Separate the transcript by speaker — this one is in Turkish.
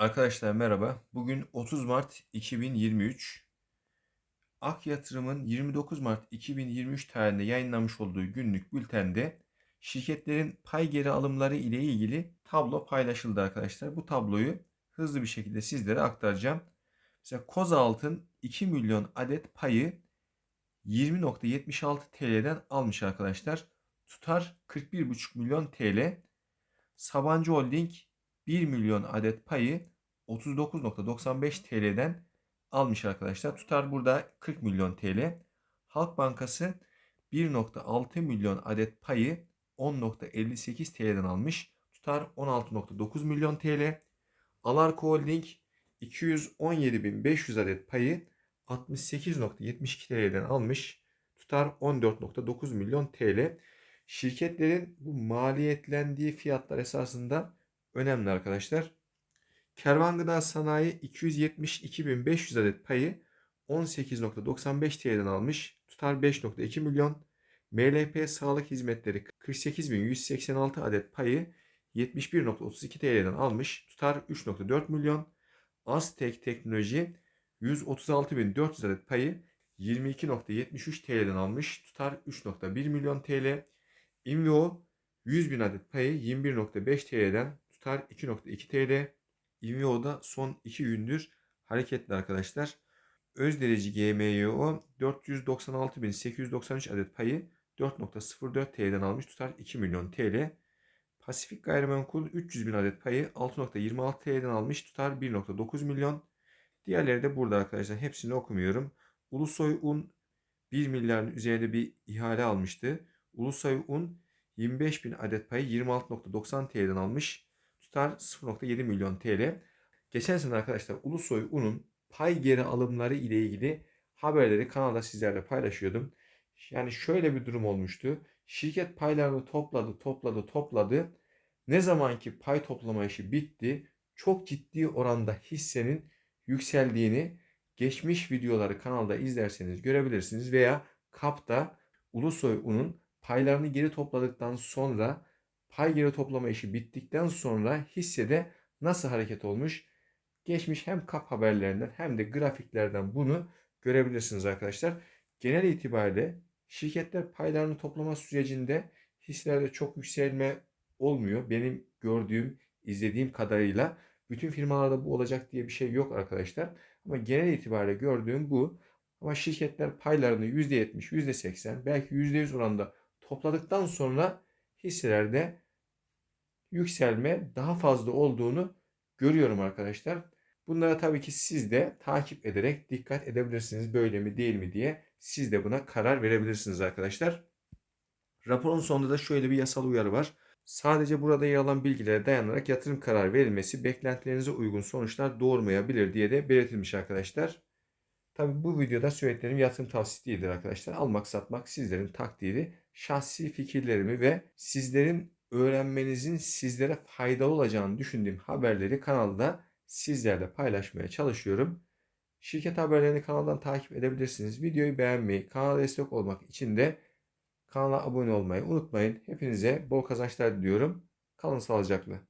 Speaker 1: Arkadaşlar merhaba. Bugün 30 Mart 2023. Ak Yatırım'ın 29 Mart 2023 tarihinde yayınlamış olduğu günlük bültende şirketlerin pay geri alımları ile ilgili tablo paylaşıldı arkadaşlar. Bu tabloyu hızlı bir şekilde sizlere aktaracağım. Mesela Kozalt'ın 2 milyon adet payı 20.76 TL'den almış arkadaşlar. Tutar 41,5 milyon TL. Sabancı Holding 1 milyon adet payı 39.95 TL'den almış arkadaşlar. Tutar burada 40 milyon TL. Halk Bankası 1.6 milyon adet payı 10.58 TL'den almış. Tutar 16.9 milyon TL. Alarko Holding 217.500 adet payı 68.72 TL'den almış. Tutar 14.9 milyon TL. Şirketlerin bu maliyetlendiği fiyatlar esasında önemli arkadaşlar. Kervan Gıda Sanayi 272.500 adet payı 18.95 TL'den almış. Tutar 5.2 milyon. MLP Sağlık Hizmetleri 48.186 adet payı 71.32 TL'den almış. Tutar 3.4 milyon. Aztek Teknoloji 136.400 adet payı 22.73 TL'den almış. Tutar 3.1 milyon TL. Invio 100.000 adet payı 21.5 TL'den tutar 2.2 TL. Invio'da son 2 gündür hareketli arkadaşlar. Özdereci GMYO 496.893 adet payı 4.04 TL'den almış tutar 2 milyon TL. Pasifik Gayrimenkul 300.000 adet payı 6.26 TL'den almış tutar 1.9 milyon. Diğerleri de burada arkadaşlar hepsini okumuyorum. Ulusoy Un 1 milyarın üzerinde bir ihale almıştı. Ulusoy Un 25 bin adet payı 26.90 TL'den almış. Tutar 0.7 milyon TL. Geçen sene arkadaşlar Ulusoy Un'un pay geri alımları ile ilgili haberleri kanalda sizlerle paylaşıyordum. Yani şöyle bir durum olmuştu. Şirket paylarını topladı, topladı, topladı. Ne zamanki pay toplama işi bitti, çok ciddi oranda hissenin yükseldiğini geçmiş videoları kanalda izlerseniz görebilirsiniz veya KAP'ta Ulusoy Un'un paylarını geri topladıktan sonra pay geri toplama işi bittikten sonra hissede nasıl hareket olmuş? Geçmiş hem kap haberlerinden hem de grafiklerden bunu görebilirsiniz arkadaşlar. Genel itibariyle şirketler paylarını toplama sürecinde hisselerde çok yükselme olmuyor. Benim gördüğüm, izlediğim kadarıyla bütün firmalarda bu olacak diye bir şey yok arkadaşlar. Ama genel itibariyle gördüğüm bu. Ama şirketler paylarını %70, %80 belki %100 oranda topladıktan sonra hisselerde yükselme daha fazla olduğunu görüyorum arkadaşlar. Bunlara tabii ki siz de takip ederek dikkat edebilirsiniz. Böyle mi değil mi diye siz de buna karar verebilirsiniz arkadaşlar. Raporun sonunda da şöyle bir yasal uyarı var. Sadece burada yer alan bilgilere dayanarak yatırım kararı verilmesi beklentilerinize uygun sonuçlar doğurmayabilir diye de belirtilmiş arkadaşlar. Tabi bu videoda söylediklerim yatırım tavsiyesi değildir arkadaşlar. Almak satmak sizlerin takdiri. Şahsi fikirlerimi ve sizlerin öğrenmenizin sizlere faydalı olacağını düşündüğüm haberleri kanalda sizlerle paylaşmaya çalışıyorum. Şirket haberlerini kanaldan takip edebilirsiniz. Videoyu beğenmeyi, kanala destek olmak için de kanala abone olmayı unutmayın. Hepinize bol kazançlar diliyorum. Kalın sağlıcakla.